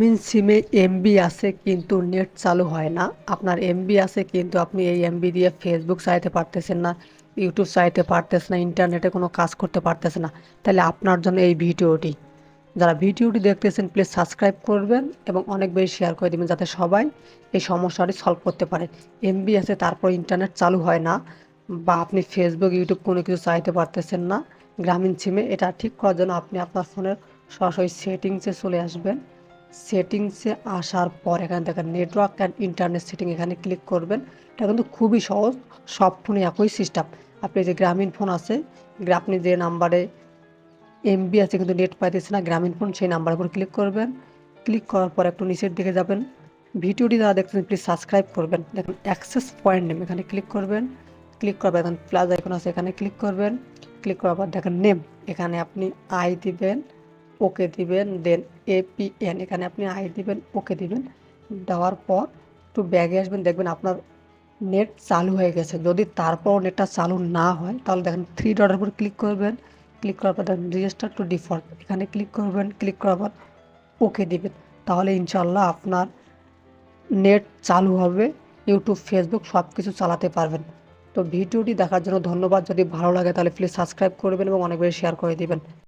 গ্রামীণ সিমে এমবি আছে কিন্তু নেট চালু হয় না। আপনার এমবি আছে কিন্তু আপনি এই এমবি দিয়ে ফেসবুক চাইতে পারতেছেন না ইউটিউব চাইতে পারতেছেন না ইন্টারনেটে কোনো কাজ করতে পারতেছেন না। তাহলে আপনার জন্য এই ভিডিওটি। যারা ভিডিওটি দেখতেছেন প্লিজ সাবস্ক্রাইব করবেন এবং অনেক বেশি শেয়ার করে দেবেন যাতে সবাই এই সমস্যাটি সলভ করতে পারে। এমবি আছে, তারপর ইন্টারনেট চালু হয় না বা আপনি ফেসবুক ইউটিউব কোনো কিছু চাইতে পারতেছেন না গ্রামীণ সিমে এটা ঠিক করার জন্য আপনি আপনার ফোনের সরাসরি সেটিংসে চলে আসবেন। সেটিংসে আসার পর এখানে দেখেন নেটওয়ার্ক অ্যান্ড ইন্টারনেট সেটিং এখানে ক্লিক করবেন। এটা কিন্তু খুবই সহজ, সব ফোনে একই সিস্টেম আপনি যে গ্রামীণ ফোন আছে আপনি যে নাম্বারে এমবি আছে কিন্তু নেট পাইতেছে না, গ্রামীণ ফোন সেই নাম্বারের উপর ক্লিক করবেন। ক্লিক করার পর একটু নিচের দিকে যাবেন। ভিডিওটি যারা দেখছেন প্লিজ সাবস্ক্রাইব করবেন। দেখুন অ্যাক্সেস পয়েন্ট নেম এখানে ক্লিক করবেন। ক্লিক করবেন এখন প্লাস আইকন আছে, এখানে ক্লিক করবেন। ক্লিক করার পর দেখেন নেম এখানে আপনি আই দিবেন। ওকে দিবেন দেন এপিএন এখানে আপনি আই দিবেন, ওকে দিবেন। দেওয়ার পর একটু ব্যাগে আসবেন, দেখবেন আপনার নেট চালু হয়ে গেছে। যদি তারপর নেটটা চালু না হয়, তাহলে দেখেন থ্রি ডটের উপর ক্লিক করবেন। ক্লিক করার পর দেখেন রেজিস্টার টু ডিফল্ট এখানে ক্লিক করবেন। ক্লিক করার পর ওকে দিবেন। তাহলে ইনশাল্লাহ আপনার নেট চালু হবে ইউটিউব ফেসবুক সব কিছু চালাতে পারবেন। তো ভিডিওটি দেখার জন্য ধন্যবাদ। যদি ভালো লাগে তাহলে প্লিজ সাবস্ক্রাইব করবেন এবং অনেক বেশি শেয়ার করে দিবেন।